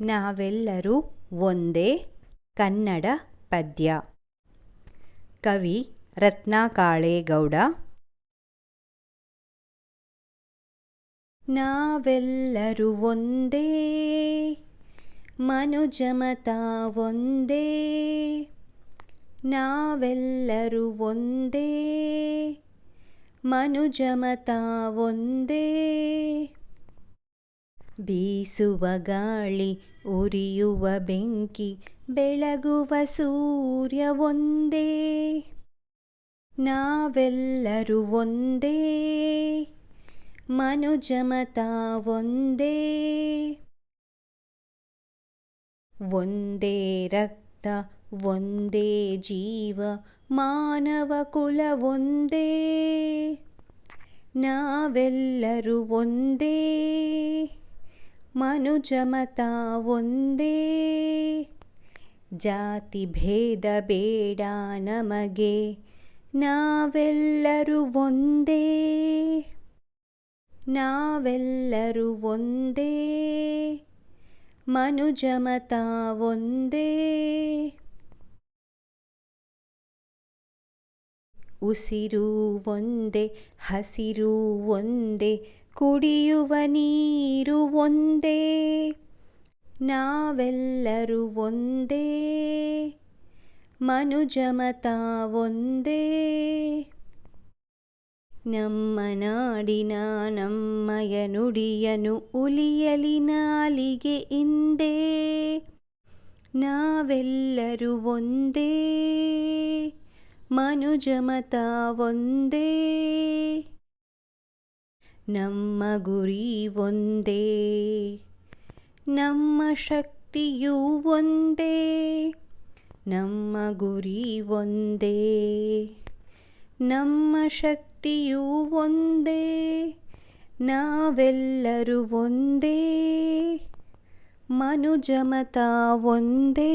ನಾವೆಲ್ಲರೂ ಒಂದೇ ಕನ್ನಡ ಪದ್ಯ. ಕವಿ ರತ್ನಾಕಾಳೇಗೌಡ. ನಾವೆಲ್ಲರೂ ಒಂದೇ ಮನುಜಮತ ಒಂದೇ. ನಾವೆಲ್ಲರೂ ಒಂದೇ ಮನುಜಮತ ಒಂದೇ. ಬೀಸುವ ಗಾಳಿ ಉರಿಯುವ ಬೆಂಕಿ ಬೆಳಗುವ ಸೂರ್ಯ ಒಂದೇ. ನಾವೆಲ್ಲರೂ ಒಂದೇ. ಮನುಜಮತ ಒಂದೇ. ಒಂದೇ ರಕ್ತ, ಒಂದೇ ಜೀವ, ಮಾನವ ಕುಲ ಒಂದೇ. ನಾವೆಲ್ಲರೂ ಒಂದೇ. ಮನುಜಮತ ಒಂದೇ. ಜಾತಿ ಭೇದ ಬೇಡ ನಮಗೆ, ನಾವೆಲ್ಲರೂ ಒಂದೇ. ನಾವೆಲ್ಲರೂ ಒಂದೇ. ಮನುಜಮತ ಒಂದೇ. ಉಸಿರು ಒಂದೇ, ಹಸಿರು ಒಂದೇ. ಕುಡಿಯುವ ನೀರು ಒಂದೇ, ನಾವೆಲ್ಲರೂ ಒಂದೇ ಮನುಜಮತ ಒಂದೇ. ನಮ್ಮ ನಾಡಿನ ನಮ್ಮಯ ನುಡಿಯನು ಉಲಿಯಲಿ ನಾಲಿಗೆ ಇಂದೇ, ನಾವೆಲ್ಲರೂ ಒಂದೇ ಮನುಜಮತ ಒಂದೇ. ನಮ್ಮ ಗುರಿ ಒಂದೇ, ನಮ್ಮ ಶಕ್ತಿಯೂ ಒಂದೇ, ನಮ್ಮ ಗುರಿ ಒಂದೇ, ನಮ್ಮ ಶಕ್ತಿಯೂ ಒಂದೇ, ನಾವೆಲ್ಲರೂ ಒಂದೇ ಮನುಜಮತ ಒಂದೇ.